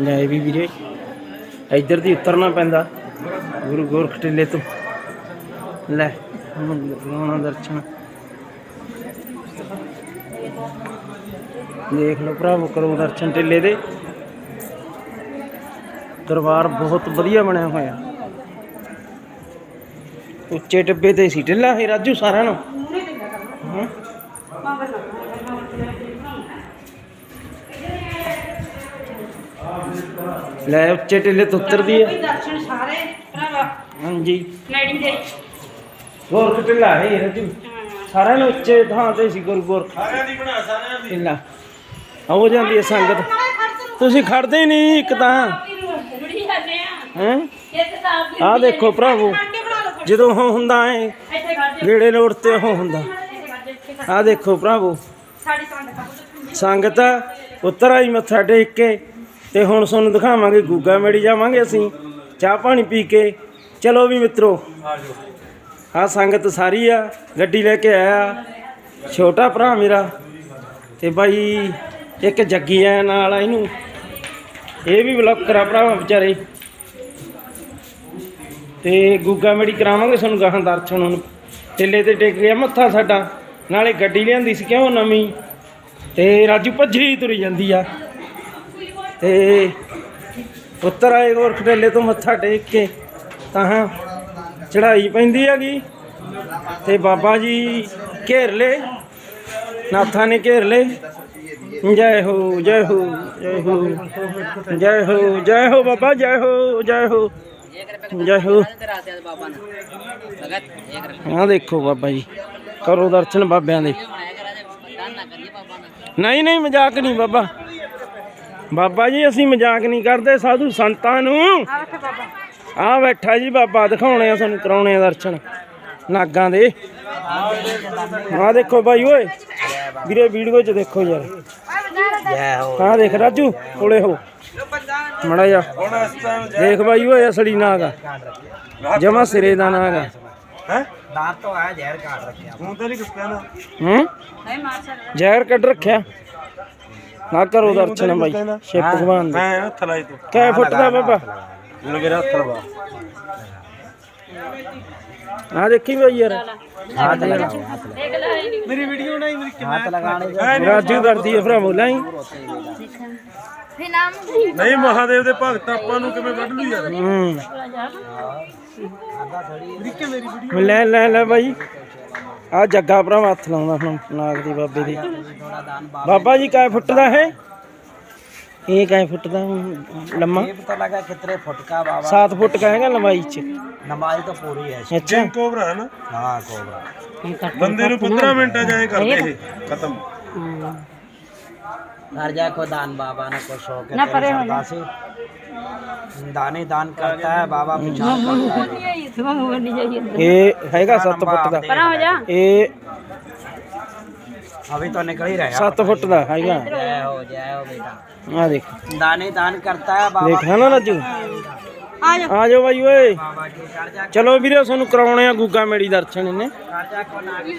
ਲੈ ਵੀ ਵੀਰੇ, ਇੱਧਰ ਦੀ ਉਤਰਨਾ ਪੈਂਦਾ। ਗੁਰੂ ਗੋਰਖ ਟਿੱਲੇ ਤੋਂ। ਲੈ ਮੰਗਣਾ ਦਰਸ਼ਨ। ਦੇਖ ਲਓ ਭਰਾਵੋ, ਕਰੋ ਦਰਸ਼ਨ ਟਿੱਲੇ ਦੇ। ਦਰਬਾਰ ਬਹੁਤ ਵਧੀਆ ਬਣਿਆ ਹੋਇਆ। ਉੱਚੇ ਟਿੱਬੇ ਤੇ ਸੀ ਟਿੱਲਾ ਇਹ, ਰਾਜੂ ਸਾਰਿਆਂ ਨੂੰ ਹਾਂ। ਲੈ ਉੱਚੇ ਟਿੱਲੇ ਤੋਂ ਉਤਰਦੀ ਹੈ ਦਰਸ਼ਨ ਸਾਰੇ ਭਰਾਵਾ। ਹਾਂਜੀ। ਨੈੜੀ ਦੇ। ਗੋਰਖ ਢਿੱਲਾ ਹੈ। ਰਾਜੂ ਸਾਰਿਆਂ ਨੂੰ ਉੱਚੇ ਥਾਂ ਤੇ ਸੀ ਗੁਰੂ ਗੋਰਖ। ਸਾਰਿਆਂ ਦੀ ਬਣਾ ਸਾਰਿਆਂ ਦੀ। ਢਿੱਲਾ ਹੋ ਜਾਂਦੀ ਹੈ ਸੰਗਤ। ਤੁਸੀਂ ਖੜਦੇ ਹੀ ਨਹੀਂ ਇੱਕ ਤਾਂ। ਆ ਹੈ? ਆਹ ਦੇਖੋ ਭਰਾਵੋ ਜਦੋਂ ਉਹ ਹੁੰਦਾ ਹੈ ਇੱਥੇ ਖੜ ਜਾ ਗੇੜੇ ਲੋੜ ਤੇ ਉਹ ਹੁੰਦਾ। ਆਹ ਦੇਖੋ ਭਰਾਵੋ। ਸਾਡੀ ਸੰਗਤ ਸੰਗਤ ਉੱਤਰ ਆਈ ਮੱਥਾ ਟੇਕ ਕੇ। ਤੇ ਹੁਣ ਤੁਹਾਨੂੰ ਦਿਖਾਵਾਂਗੇ ਗੁੱਗਾ ਮੇੜੀ ਜਾਵਾਂਗੇ ਅਸੀਂ, ਚਾਹ ਪਾਣੀ ਪੀ ਕੇ। ਚਲੋ ਵੀ ਮਿੱਤਰੋ ਆਜੋ ਆ ਸੰਗਤ ਸਾਰੀ ਆ, ਗੱਡੀ ਲੈ ਕੇ ਆਇਆ, ਛੋਟਾ ਭਰਾ ਮੇਰਾ, ਤੇ ਬਾਈ ਇੱਕ ਜੱਗੀ ਆ ਨਾਲ ਇਹਨੂੰ। ਇਹ ਵੀ ਬਲੌਕਰ ਆ ਭਰਾਵਾ ਵਿਚਾਰੇ। ਤੇ ਗੁੱਗਾ ਮੇੜੀ ਕਰਾਵਾਂਗੇ ਤੁਹਾਨੂੰ ਗਾਹਾਂ ਦਰਸ਼ਨ ਹੁਣ। ਟਿੱਲੇ ਤੇ ਟੇਕ ਗਿਆ ਮੱਥਾ ਸਾਡਾ, ਨਾਲੇ ਗੱਡੀ ਲਿਆਂਦੀ ਸੀ ਕਿਉਂ ਨਵੀਂ, ਤੇ ਰਾਜੂ ਭੱਜੀ ਤੁਰੀ ਜਾਂਦੀ ਆ। ਤੇ ਉੱਤਰ ਆਏ ਗੋਰਖ ਟਿੱਲੇ ਤੋਂ ਮੱਥਾ ਟੇਕ ਕੇ ਤਾਂ ਚੜਾਈ ਪੈਂਦੀ ਹੈਗੀ। ਤੇ ਬਾਬਾ ਜੀ ਘੇਰ ਲੈ ਨਾਥਾਂ ਨੇ ਘੇਰ ਲੈ ਜੈ ਹੋ ਜੈ ਹੋ ਜੈ ਹੋ ਜੈ ਹੋ ਜੈ ਹੋ ਬਾਬਾ ਜੈ ਹੋ ਜੈ ਹੋ ਜੈ ਹੋ। ਆ ਦੇਖੋ ਬਾਬਾ ਜੀ ਕਰੋ ਦਰਸ਼ਨ ਬਾਬਿਆਂ ਦੇ। ਨਹੀਂ ਨਹੀਂ ਮਜ਼ਾਕ ਨਹੀਂ ਬਾਬਾ। ਬਾਬਾ ਜੀ ਅਸੀਂ ਮਜ਼ਾਕ ਨਹੀਂ ਕਰਦੇ ਸਾਧੂ ਸੰਤਾਂ ਨੂੰ। ਆ ਬੈਠਾ ਜੀ ਬਾਬਾ ਦਿਖਾਉਣੇ ਆ ਸਾਨੂੰ ਕਰਾਉਣੇ ਆ ਦਰਸ਼ਨ ਨਾਗਾਂ ਦੇ। ਆ ਦੇਖੋ ਬਾਈ ਓਏ ਵੀਰੇ ਵੀਡੀਓ 'ਚ ਦੇਖੋ ਯਾਰ। ਆ ਦੇਖ ਰਾਜੂ ਕੋਲੇ ਹੋ। ਮੜਾ ਜਾ ਦੇਖ ਬਾਈ ਓਏ ਅਸਲੀ ਨਾਗ ਆ। ਜਮਾ ਸਿਰੇ ਦਾ ਨਾਗ ਆ। ਹੈ? ਦਾਤ ਤੋਂ ਆ ਜ਼ਹਿਰ ਕੱਢ ਰੱਖਿਆ। ਤੂੰ ਤਾਂ ਨਹੀਂ ਕੁਝ ਹੂੰ? ਨਹੀਂ ਮਾਰ ਜ਼ਹਿਰ ਕੱਢ ਰੱਖਿਆ। ਨਾ ਕਰੋ ਦਰਸ਼ਨ ਬਾਈ ਸ਼ਿਵ ਭਗਵਾਨ ਦੇ। ਹਾਂ ਹੱਥ ਲਾਈ ਤੂੰ। ਕੈ ਫੁੱਟ ਦਾ ਬਾਬਾ। ਲੋ ਹੱਥ ਲਵਾ। ਆ ਦੇਖੀ ਬਈ ਯਾਰ। ਹੱਥ ਲਗਾ ਹੱਥ ਲਗਾ। ਮੇਰੀ ਵੀਡੀਓ ਬਣਾਈ ਮੇਰੀ ਕਿਵੇਂ ਹੱਥ ਲਗਾਣੇ ਰਾਜੂ ਕਰਦੀ ਹੈ ਭਰਾ ਬੋਲਾਂ ਹੀ ਨਹੀਂ ਮਹਾਦੇਵ ਦੇ ਭਗਤ ਆਪਾਂ ਨੂੰ ਕਿਵੇਂ ਵੱਢ ਲੂ ਯਾਰ ਹੂੰ ਲੈ ਲੈ ਲੈ ਬਾਈ। ਆ ਜੱਗਾ ਭਰਾ ਹੱਥ ਲਾਉਂਦਾ ਹੁਣ ਨਾਗ ਦੀ ਬਾਬੇ ਦੀ थोड़ा दान बाबा ਬਾਬਾ ਜੀ ਕਾਇ ਫੁੱਟ ਦਾ ਹੈ ਇਹ ਕਾਇ ਫੁੱਟ ਦਾ ਲੰਮਾ ये पता लगा कितने फुट का बाबा 7 ਫੁੱਟ का ਹੈਗਾ ਲੰਬਾਈ ਚ नमाज तो पूरी है ਅੱਛਾ ਕਿੰਗ ਕੋਬਰਾ ਹੈ ਨਾ हाँ कोबरा ਬੰਦੇ ਨੂੰ 15 ਮਿੰਟਾਂ ਜਾਏ ਕਰਦੇ ਇਹ ਖਤਮ घर जा को दान बाबा ने को शौक है ना तेरी परे हो श्रद्धा से दाने दान करता है बाबा पिछाड़ करता है ਤੁਹਾਨੂੰ ਨਹੀਂ ਜਾਈਏ ਇਹ ਹੈਗਾ 7 ਫੁੱਟ ਦਾ ਪਰਾਂ ਹੋ ਜਾ ਇਹ अभी तो निकल ही रहा 7 ਫੁੱਟ ਦਾ ਹੈਗਾ जय हो जय हो बेटा ਆ ਦੇਖ दाने दान करता है बाबा ਦੇਖ ਨਾ ਰਾਜੂ ਆ ਜਾ ਆ ਜਾਓ ਬਾਈ ਓਏ बाबा की घर जा ਚਲੋ ਵੀਰੇ ਤੁਹਾਨੂੰ ਕਰਾਉਣੇ ਆ ਗੁੱਗਾ ਮੇੜੀ ਦਰਸ਼ਨ ਇਹਨੇ घर जा को नाग